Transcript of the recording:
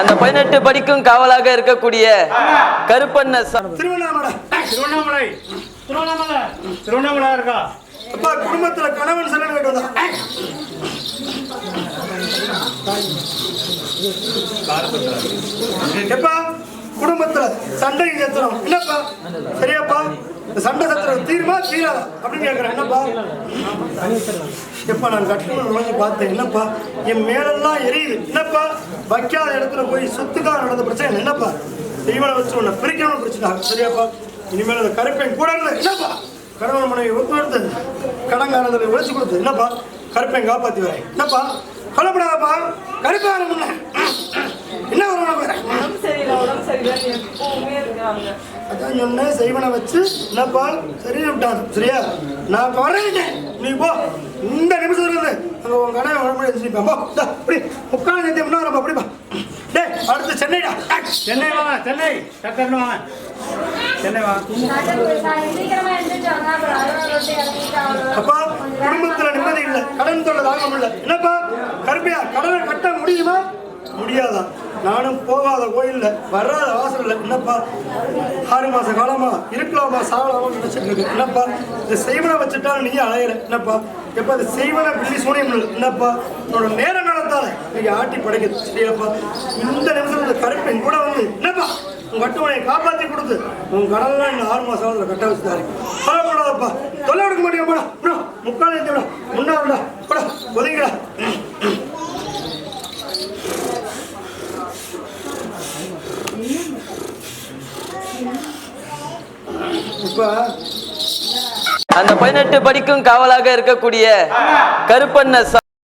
அந்த பதினெட்டு படிக்கும் காவலாக இருக்கக்கூடிய கருப்பண்ண சா- திருவண்ணாமலை. திருவண்ணாமலை. திருவண்ணாமலை. திருவண்ணாமலை இருக்கா? அப்பா குடும்பத்துல கணவன் வந்தா. எப்பா குடும்பத்துல சண்டை சத்திரம் என்னப்பா? சரியாப்பா? இந்த சண்டை சத்திரம் தீருமா தீராதா? அப்படின்னு கேட்கிறேன் என்னப்பா? எப்பா நான் கட்டுமன் நுழைஞ்சு பார்த்தேன். என்னப்பா? என் மேலெல்லாம் எரியுது. என்னப்பா? வைக்காத இடத்துல போய் சொத்துக்காக நடந்த பிரச்சனை என்னப்பா? தெய்வனை வச்சு உன்னை பிரிக்கணும்னு பிரச்சனை சரியாப்பா. இனிமேல் அந்த கருப்பையும் கூட இருந்து என்னப்பா? கணவன் மனைவி ஒத்து எடுத்து கடங்கானதில் உழைச்சி கொடுத்து என்னப்பா? கருப்பையும் காப்பாற்றி வரேன். என்னப்பா? கவலைப்படாதப்பா. கருப்பான முன்ன. என்ன வரணும் அதான் சொன்னேன். செய்வனை வச்சு என்னப்பா? சரி விட்டான். சரியா? நான் வரேன் நீ போ. இந்த நிமிஷத்துல இருந்து அங்க உன் கடை போ. இந்தா, அப்படி முக்கால் சென்னைடா. டேய், சென்னை வாங்க சென்னை. டக்குன்னு வாங்க சென்னை வந்தா அப்பா குடும்பத்துல நிம்மதி இல்லை. கடன் தொல்லை தாங்க முடியல என்னப்பா? கருப்பையா கடனை கட்ட முடியுமா? முடியாதா? நானும் போகாத கோயில்ல வராத வாசல் இல்லை என்னப்பா? ஆறு மாச காலமா இருக்கலாமா? சாகலாமா நினைச்சிட்டு இருக்கேன் என்னப்பா? இந்த செய்வனை வச்சுட்டாலும் நீ அலையிற. என்னப்பா? எப்ப இந்த செய்வனை பிள்ளி சூனியம் என்னப்பா? உன்னோட நேர நடத்தால நீங்க ஆட்டி படைக்குது. சரியாப்பா இந்த நிமிஷம் இந்த கருப்பெண் கூட வந்து என்னப்பா? உன் கட்டுமனையை காப்பாத்தி கொடுத்து உன் கடன்லாம் இந்த ஆறு மாசம் ஆகுதுல கட்ட வச்சுட்டாரு கவலைப்படாதப்பா தொல்லை எடுக்க மாட்டேன் போடா. போடா. முக்கால் ஏத்தி விடா முன்னா விடா போடா. ஒதுங்கிடா இப்ப. அந்த பதினெட்டு படிக்கும் காவலாக இருக்கக்கூடிய கருப்பண்ண